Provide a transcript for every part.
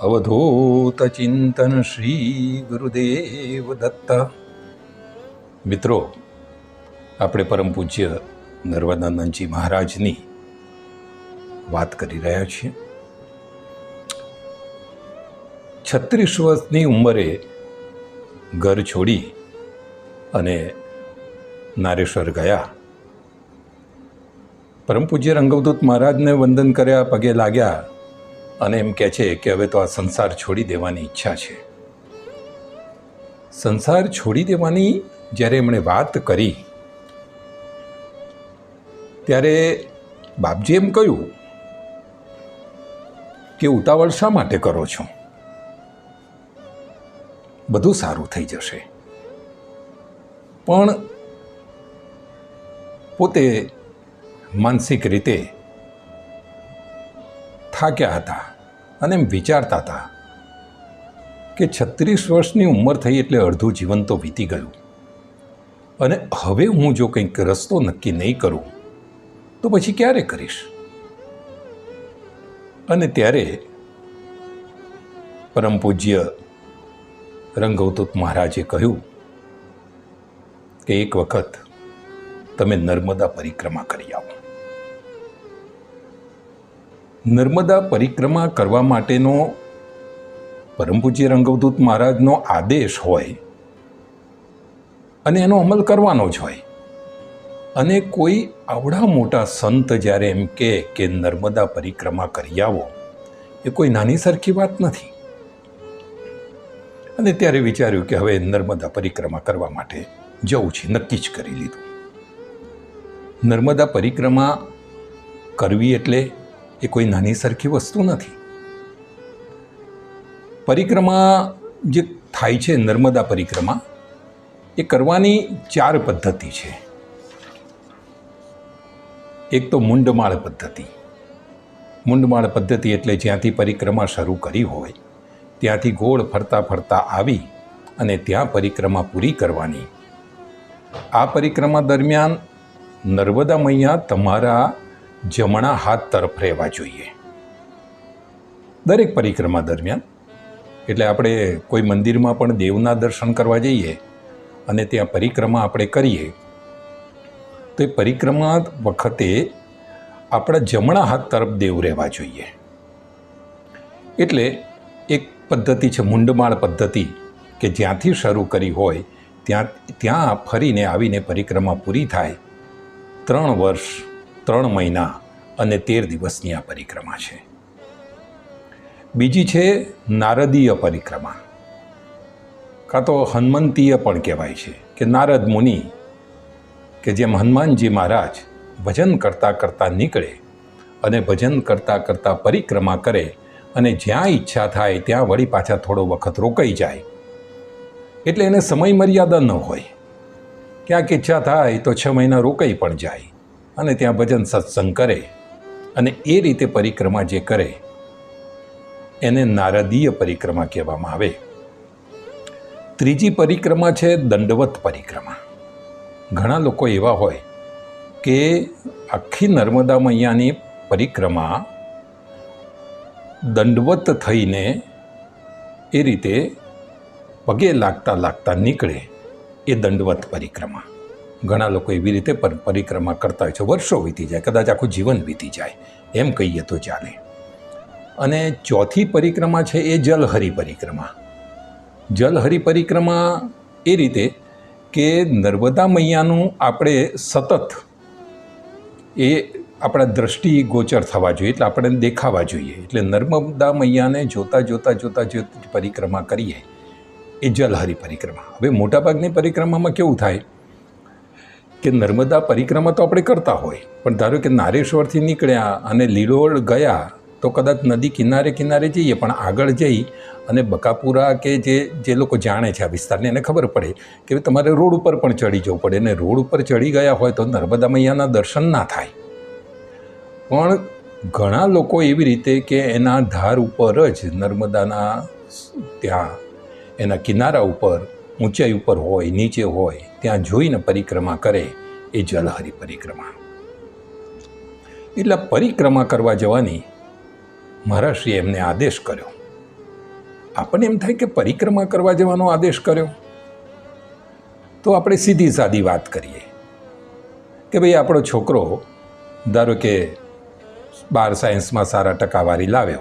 અવધૂત ચિંતન શ્રી ગુરુદેવ દત્ત મિત્રો આપણે પરમ પૂજ્ય નર્મદાનંદજી મહારાજની વાત કરી રહ્યા છીએ. છત્રીસ વર્ષની ઉંમરે ઘર છોડી અને નારેશ્વર ગયા. પરમ પૂજ્ય રંગવદૂત મહારાજને વંદન કર્યા, પગે લાગ્યા. અને એમ કહે છે કે હવે તો આ સંસાર છોડી દેવાની ઈચ્છા છે. સંસાર છોડી દેવાની જ્યારે એમણે વાત કરી, ત્યારે બાપજી એમ કહ્યું કે ઉતાવળ શા માટે કરો છો? બધું સારું થઈ જશે. પણ પોતે માનસિક રીતે થાક્યા હતા અને એમ વિચારતા હતા કે છત્રીસ વર્ષની ઉંમર થઈ એટલે અડધું જીવન તો વીતી ગયું. અને હવે હું જો કંઈક રસ્તો નક્કી નહીં કરું, તો પછી ક્યારે કરીશ? અને ત્યારે પરમ પૂજ્ય રંગવતૂત મહારાજે કહ્યું કે એક વખત તમે નર્મદા પરિક્રમા કરી આવો. નર્મદા પરિક્રમા કરવા માટેનો પરમ પૂજ્ય રંગવદૂત મહારાજનો આદેશ હોય અને એનો અમલ કરવાનો જ હોય. અને કોઈ આવડા મોટા સંત જ્યારે એમ કહે કે નર્મદા પરિક્રમા કરી આવો, એ કોઈ નાની સરખી વાત નથી. અને ત્યારે વિચાર્યું કે હવે નર્મદા પરિક્રમા કરવા માટે જવું છે, નક્કી જ કરી લીધું. નર્મદા પરિક્રમા કરવી એટલે એ કોઈ નાની સરખી વસ્તુ નથી. પરિક્રમા જે થાય છે નર્મદા પરિક્રમા, એ કરવાની ચાર પદ્ધતિ છે. એક તો મુંડમાળ પદ્ધતિ. મુંડમાળ પદ્ધતિ એટલે જ્યાંથી પરિક્રમા શરૂ કરી હોય, ત્યાંથી ગોળ ફરતા ફરતા આવી અને ત્યાં પરિક્રમા પૂરી કરવાની. આ પરિક્રમા દરમિયાન નર્મદા મૈયા તમારા જમણા હાથ તરફ રહેવા જોઈએ. દરેક પરિક્રમા દરમિયાન, એટલે આપણે કોઈ મંદિરમાં પણ દેવના દર્શન કરવા જઈએ અને ત્યાં પરિક્રમા આપણે કરીએ, તો એ પરિક્રમા વખતે આપણા જમણા હાથ તરફ દેવ રહેવા જોઈએ. એટલે એક પદ્ધતિ છે, મુંડમાળ પદ્ધતિ, કે જ્યાંથી શરૂ કરી હોય, ત્યાં ત્યાં ફરીને આવીને પરિક્રમા પૂરી થાય. ત્રણ વર્ષ ત્રણ મહિના અને તેર દિવસની આ પરિક્રમા છે. બીજી છે નારદીય પરિક્રમા. કાં તો હનુમંતીય પણ કહેવાય છે કે નારદ મુનિ, કે જેમ હનુમાનજી મહારાજ ભજન કરતાં કરતાં નીકળે અને ભજન કરતાં કરતાં પરિક્રમા કરે અને જ્યાં ઈચ્છા થાય ત્યાં વળી પાછા થોડો વખત રોકાઈ જાય. એટલે એને સમય મર્યાદા ન હોય. ક્યાંક ઈચ્છા થાય તો છ મહિના રોકાઈ પણ જાય. અને ત્યાં ભજન સત્સંગ કરે અને એ રીતે પરિક્રમા જે કરે, એને નારદીય પરિક્રમા કહેવામાં આવે. ત્રીજી પરિક્રમા છે દંડવત પરિક્રમા. ઘણા લોકો એવા હોય કે આખી નર્મદા મૈયાની પરિક્રમા દંડવત થઈને એ રીતે પગે લાગતા લાગતા નીકળે એ દંડવત પરિક્રમા. ઘણા લોકો એવી રીતે પર- પરિક્રમા કરતા હોય છે. વર્ષો વીતી જાય, કદાચ આખું જીવન વીતી જાય. એમ કહીએ તો ચાલે. અને ચોથી પરિક્રમા છે એ જલહરી પરિક્રમા. જલહરી પરિક્રમા એ રીતે કે નર્મદા મૈયાનું આપણે સતત એ આપણા દ્રષ્ટિ ગોચર થવા જોઈએ, એટલે આપણે દેખાવા જોઈએ. એટલે નર્મદા મૈયાને જોતા જોતા જોતા જો પરિક્રમા કરીએ, એ જલહરી પરિક્રમા. હવે મોટાભાગની પરિક્રમામાં કેવું થાય? કે નર્મદા પરિક્રમા તો આપણે કરતા હોય, પણ ધારો કે નારેશ્વરથી નીકળ્યા અને લીલોળ ગયા, તો કદાચ નદી કિનારે કિનારે જઈએ, પણ આગળ જઈ અને બકાપુરા કે જે જે લોકો જાણે છે આ વિસ્તારને, એને ખબર પડે કે તમારે રોડ ઉપર પણ ચડી જવું પડે અને રોડ ઉપર ચડી ગયા હોય તો નર્મદા મૈયાના દર્શન ના થાય. પણ ઘણા લોકો એવી રીતે કે એના ધાર ઉપર જ નર્મદાના ત્યાં, એના કિનારા ઉપર ઊંચાઈ ઉપર હોય, નીચે હોય, ત્યાં જોઈને પરિક્રમા કરે, એ જલહરી પરિક્રમા. એટલે પરિક્રમા કરવા જવાની મહારાષ્ટ્રીએ એમને આદેશ કર્યો. આપણને એમ થાય કે પરિક્રમા કરવા જવાનો આદેશ કર્યો? તો આપણે સીધી સાદી વાત કરીએ. કે ભાઈ, આપણો છોકરો, ધારો કે બાર સાયન્સમાં સારા ટકાવારી લાવ્યો,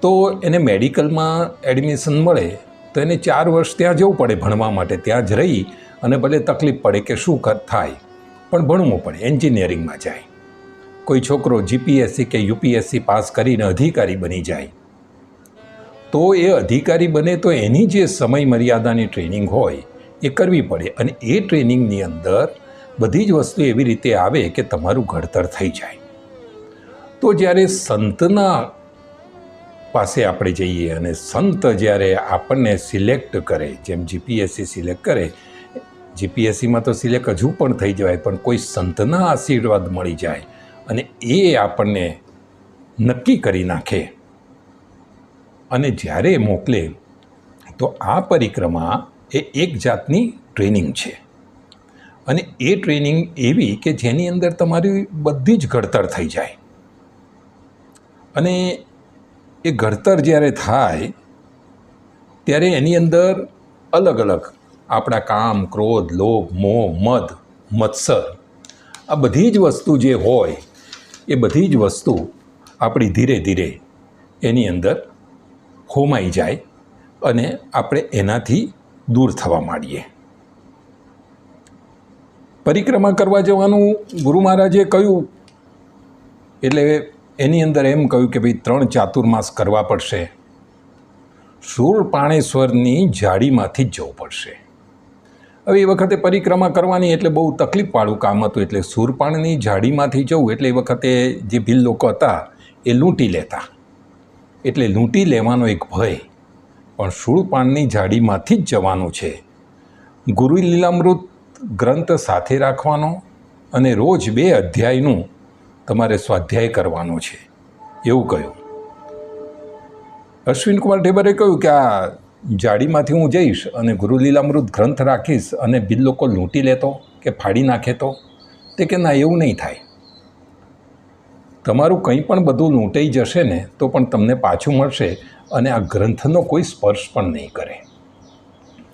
તો એને મેડિકલમાં એડમિશન મળે તો એને ચાર વર્ષ ત્યાં જવું પડે ભણવા માટે. ત્યાં જ રહી અને ભલે તકલીફ પડે કે શું થાય, પણ ભણવું પડે, એન્જિનિયરિંગમાં જાય. કોઈ છોકરો જીપીએસસી કે યુપીએસસી પાસ કરીને અધિકારી બની જાય. તો એ અધિકારી બને તો એની જે સમય મર્યાદાની ટ્રેનિંગ હોય એ કરવી પડે અને એ ટ્રેનિંગની અંદર બધી જ વસ્તુ એવી રીતે આવે કે તમારું ઘડતર થઈ જાય. તો જ્યારે સંતના પાસે આપણે જઈએ અને સંત જ્યારે આપણને સિલેક્ટ કરે, જેમ જીપીએસસી સિલેક્ટ કરે જીપીએસસીમાં તો સિલેક્ટ હજુ પણ થઈ જવાય, પણ કોઈ સંતના આશીર્વાદ મળી જાય અને એ આપણને નક્કી કરી નાખે. અને જ્યારે મોકલે, તો આ પરિક્રમા એ એક જાતની ટ્રેનિંગ છે. અને એ ટ્રેનિંગ એવી કે જેની અંદર તમારી બધી જ ઘડતર થઈ જાય. અને એ ઘડતર જ્યારે થાય, ત્યારે એની અંદર અલગ અલગ આપણા કામ, ક્રોધ, લોભ, મોહ, મદ, મત્સર, આ બધી જ વસ્તુ જે હોય, એ બધી જ વસ્તુ આપણી ધીરે ધીરે એની અંદર હોમાઈ જાય અને આપણે એનાથી દૂર થવા માંડીએ. પરિક્રમા કરવા જવાનું ગુરુ મહારાજે કહ્યું, એટલે એની અંદર એમ કહ્યું કે ભાઈ ત્રણ ચાતુર્માસ કરવા પડશે. શૂળ પાણેશ્વરની જાળીમાંથી જ જવું પડશે. હવે એ વખતે પરિક્રમા કરવાની એટલે બહુ તકલીફવાળું કામ હતું, એટલે સૂરપાણની જાળીમાંથી જવું એટલે એ વખતે જે ભીલ લોકો હતા, એ લૂંટી લેતા. એટલે લૂંટી લેવાનો એક ભય, પણ શૂળપાણની જાળીમાંથી જ જવાનું છે. ગુરુ લીલામૃત ગ્રંથ સાથે રાખવાનો અને રોજ બે અધ્યાયનું તમારે સ્વાધ્યાય કરવાનો છે. એવું કહ્યું. અશ્વિન કુમાર ઢેબરે કહ્યું કે આ જાડીમાંથી હું જઈશ અને ગુરુલીલામૃત ગ્રંથ રાખીશ અને બિલ લોકો લૂંટી લેતો કે ફાડી નાખે તો? તે કે ના, એવું નહીં થાય. તમારું કંઈ પણ બધું લૂંટાઈ જશે ને, તો પણ તમને પાછું મળશે અને આ ગ્રંથનો કોઈ સ્પર્શ પણ નહીં કરે.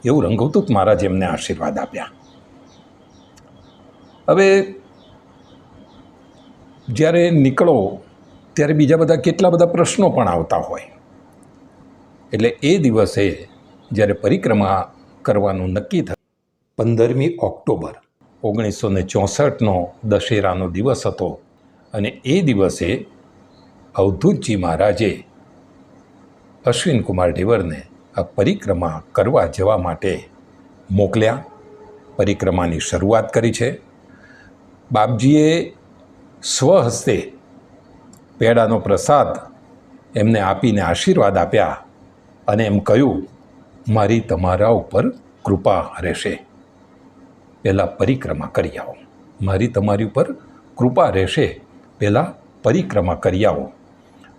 એવું રંગવતું જ મહારાજ એમને આશીર્વાદ આપ્યા. હવે જ્યારે નીકળો, ત્યારે બીજા બધા કેટલા બધા પ્રશ્નો પણ આવતા હોય. એટલે એ દિવસે જ્યારે પરિક્રમા કરવાનું નક્કી થયું પંદરમી ઓક્ટોબર ઓગણીસો ને ચોસઠનો દશેરાનો દિવસ હતો અને એ દિવસે અવધૂતજી મહારાજે અશ્વિન કુમાર ઢેવરને આ પરિક્રમા કરવા જવા માટે મોકલ્યા. પરિક્રમાની શરૂઆત કરી છે. બાપજીએ સ્વહસ્તે પેડાનો પ્રસાદ એમને આપીને આશીર્વાદ આપ્યા અને એમ કહ્યું, મારી તમારા ઉપર કૃપા રહેશે. પહેલાં પરિક્રમા કરી આવો. મારી તમારી ઉપર કૃપા રહેશે. પહેલાં પરિક્રમા કરી આવો.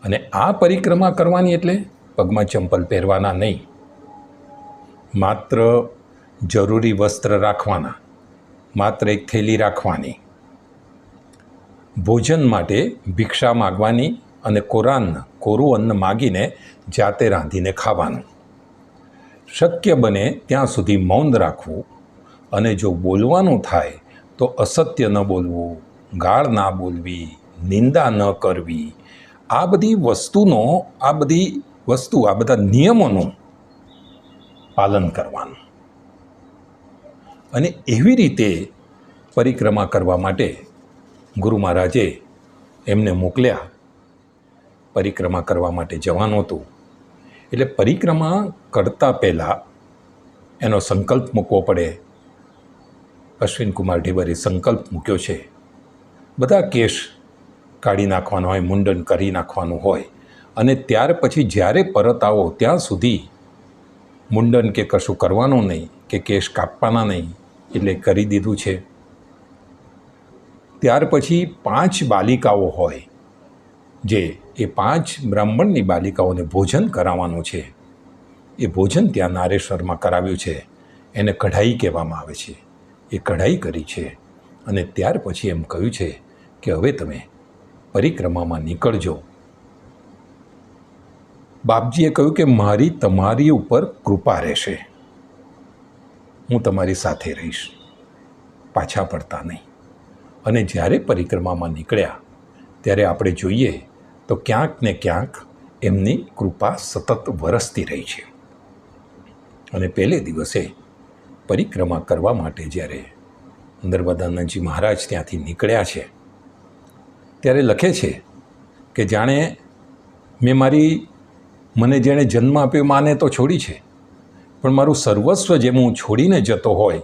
અને આ પરિક્રમા કરવાની એટલે પગમાં ચંપલ પહેરવાના નહીં. માત્ર જરૂરી વસ્ત્ર રાખવાના. માત્ર એક થેલી રાખવાની. ભોજન માટે ભિક્ષા માગવાની અને કોરાન, કોરું અન્ન માગીને જાતે રાંધીને ખાવાનું. શક્ય બને ત્યાં સુધી મૌન રાખવું અને જો બોલવાનું થાય તો અસત્ય ન બોલવું ગાળ ના બોલવી, નિંદા ન કરવી. આ બધી વસ્તુનો, આ બધી વસ્તુ, આ બધા નિયમોનું પાલન કરવાનું. અને એવી રીતે પરિક્રમા કરવા માટે ગુરુ મહારાજે એમને મોકલ્યા પરિક્રમા કરવા માટે જવાનું હતું. એટલે પરિક્રમા કરતાં પહેલાં એનો સંકલ્પ મૂકવો પડે. અશ્વિન કુમાર ઢેબરે સંકલ્પ મૂક્યો છે. બધા કેશ કાઢી નાખવાનો હોય, મુંડન કરી નાખવાનું હોય અને ત્યાર પછી જ્યારે પરત આવો ત્યાં સુધી મુંડન કે કશું કરવાનું નહીં કે કેશ કાપવાના નહીં. એટલે કરી દીધું છે. ત્યાર પછી પાંચ બાલિકાઓ હોય, જે એ પાંચ બ્રાહ્મણની બાલિકાઓને ભોજન કરાવવાનું છે. એ ભોજન ત્યાં નારેશ્વરમાં કરાવ્યું છે. એને કઢાઈ કહેવામાં આવે છે. એ કઢાઈ કરી છે અને ત્યાર પછી એમ કહ્યું છે કે હવે તમે પરિક્રમામાં નીકળજો. બાપજીએ કહ્યું કે મારી તમારી ઉપર કૃપા રહેશે. હું તમારી સાથે રહીશ. પાછા પડતા નહીં. અને જ્યારે પરિક્રમામાં નીકળ્યા, ત્યારે આપણે જોઈએ તો ક્યાંક ને ક્યાંક એમની કૃપા સતત વરસતી રહી છે. અને પહેલે દિવસે પરિક્રમા કરવા માટે જ્યારે નર્મદાનંદજી મહારાજ ત્યાંથી નીકળ્યા છે, ત્યારે લખે છે કે જાણે મેં મારી, મને જેણે જન્મ આપ્યો માને તો છોડી છે, પણ મારું સર્વસ્વ જેમ હું છોડીને જતો હોય,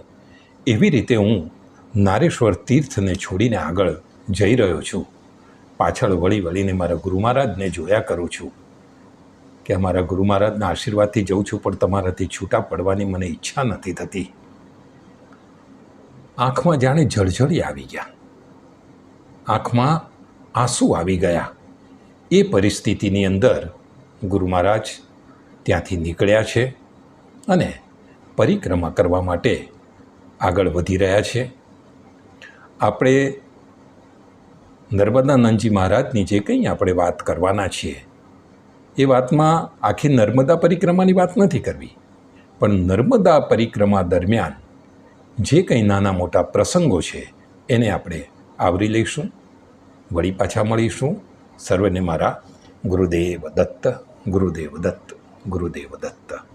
એવી રીતે હું નારેશ્વર તીર્થને છોડીને આગળ જઈ રહ્યો છું. પાછળ વળી વળીને મારા ગુરુ મહારાજને જોયા કરું છું કે મારા ગુરુ મહારાજના આશીર્વાદથી જઉં છું, પણ તમારાથી છૂટા પડવાની મને ઈચ્છા નથી થતી. આંખમાં જાણે જળજળી આવી ગયા. આંખમાં આંસુ આવી ગયા. એ પરિસ્થિતિની અંદર ગુરુ મહારાજ ત્યાંથી નીકળ્યા છે અને પરિક્રમા કરવા માટે આગળ વધી રહ્યા છે. આપણે નર્મદાનંદજી મહારાજની જે કંઈ આપણે વાત કરવાના છીએ, એ વાતમાં આખી નર્મદા પરિક્રમાની વાત નથી કરવી. પણ નર્મદા પરિક્રમા દરમિયાન જે કંઈ નાના મોટા પ્રસંગો છે, એને આપણે આવરી લઈશું, વળી પાછા મળીશું. સર્વને મારા ગુરુદેવ દત્ત ગુરુદેવ દત્ત ગુરુદેવ દત્ત.